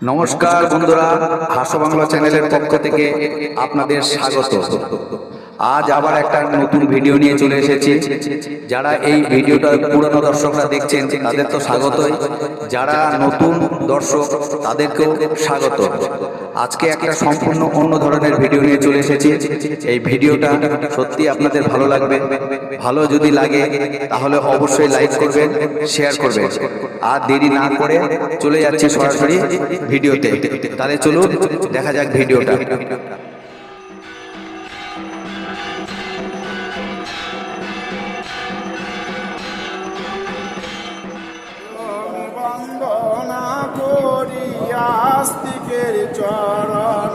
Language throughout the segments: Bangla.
নমস্কার বন্ধুরা হাসো বাংলা চ্যানেলের পক্ষ থেকে আপনাদের স্বাগত। আজ আবার একটা নতুন ভিডিও নিয়ে চলে এসেছি। যারা এই ভিডিওটা পুরনো দর্শকরা দেখছেন, তাদের তো স্বাগতই। যারা নতুন দর্শক, তাদেরকেও স্বাগত। আজকে একটা সম্পূর্ণ অন্য ধরনের ভিডিও নিয়ে চলে এসেছি। এই ভিডিওটা সত্যি আপনাদের ভালো লাগবে। ভালো যদি লাগে, তাহলে অবশ্যই লাইক করবেন শেয়ার করবেন। আর দেরি না করে চলে যাচ্ছে সরাসরি ভিডিওতে তাহলে চলুন, দেখা যাক ভিডিওটা আস্তিকের চরণ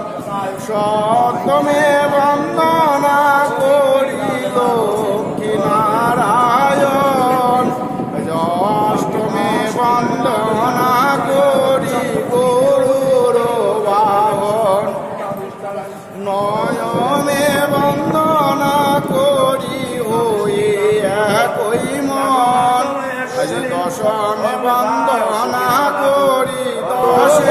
সতমে বন্দনা করি লক্ষ্মী নারায়ণ অষ্টমে বন্দনা করি গরুর বাহন। নয়মে বন্দনা করি হয়ে একই মন। দশমে বন্দনা করি দশে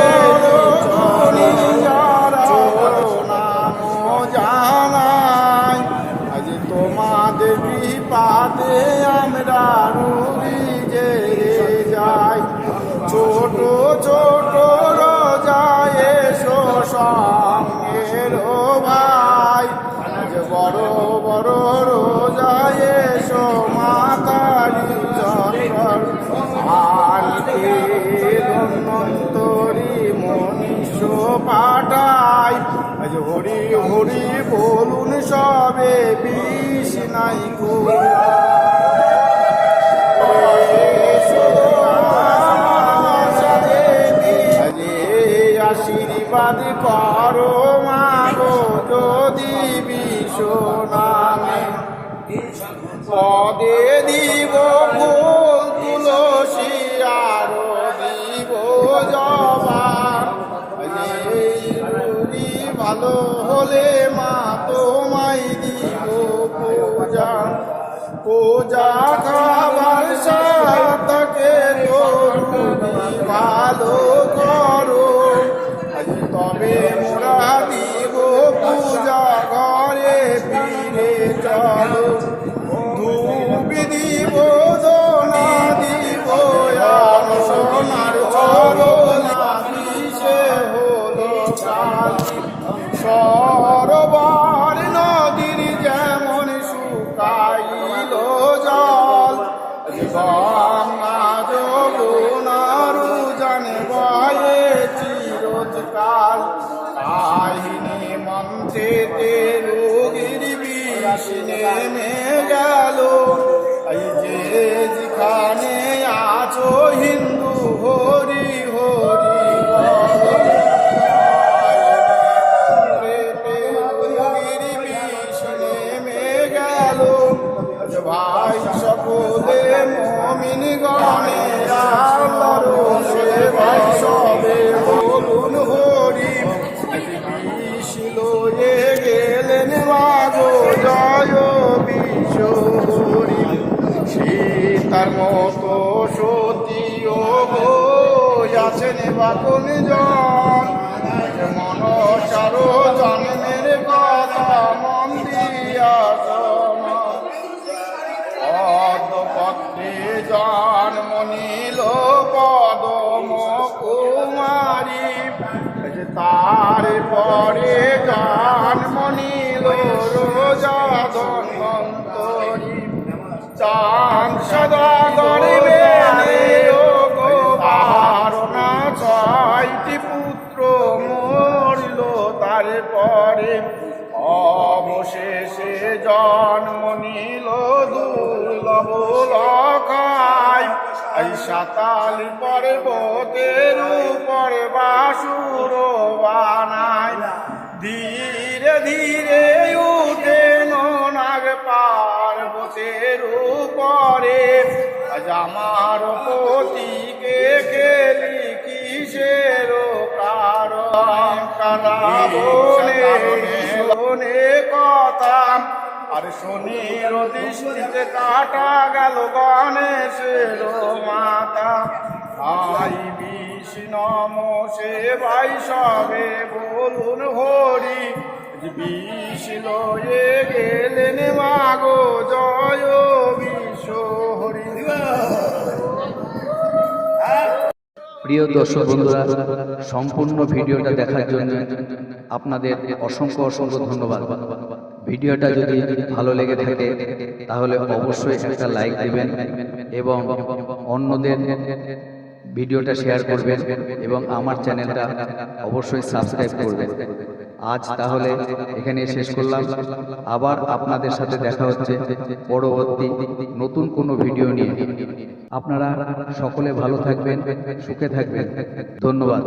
আশীর্বাদ করো মাগো যদি বিশ্বনামে পদে দিব ফুল তুলসী আরও ভালো হলে মা দিব পূজা পূজা খাবার সাথে ভালো করো গঙ্গা যমুনার জানে বয়ে চিরকাল কাহিনী মন্ত্রেতে রোগীর নেমে গেল সীতার মতো সতী ও আছেন বাকুন জন মনসারো জন্মের পুত্র অবশেষে জন্ম নিল দুর্লভ লখায়। এই সাতাল পর্বতের উপর বাসুর বানায়। ধীরে ধীরে আজ আমার পতিকে খেলি কিসের কারণ? কথা? আর শনির দৃষ্টিতে কাটা গেল গণেশের মাতা আই বিষ নম সেবাই সবে বলুন হরি বিষ লয়ে প্রিয় দর্শক বন্ধুরা, সম্পূর্ণ ভিডিওটা দেখার জন্য আপনাদের অসংখ্য অসংখ্য ধন্যবাদ। ভিডিওটা যদি ভালো লেগে থাকে, তাহলে অবশ্যই একটা লাইক দিবেন এবং অন্যদের ভিডিওটা শেয়ার করবেন এবং আমার চ্যানেলটা অবশ্যই সাবস্ক্রাইব করবেন। আজ তাহলে এখানে শেষ করলাম। আবার আপনাদের সাথে দেখা হচ্ছে পরবর্তী নতুন কোনো ভিডিও নিয়ে। আপনারা সকলে ভালো থাকবেন, সুখে থাকবেন। ধন্যবাদ।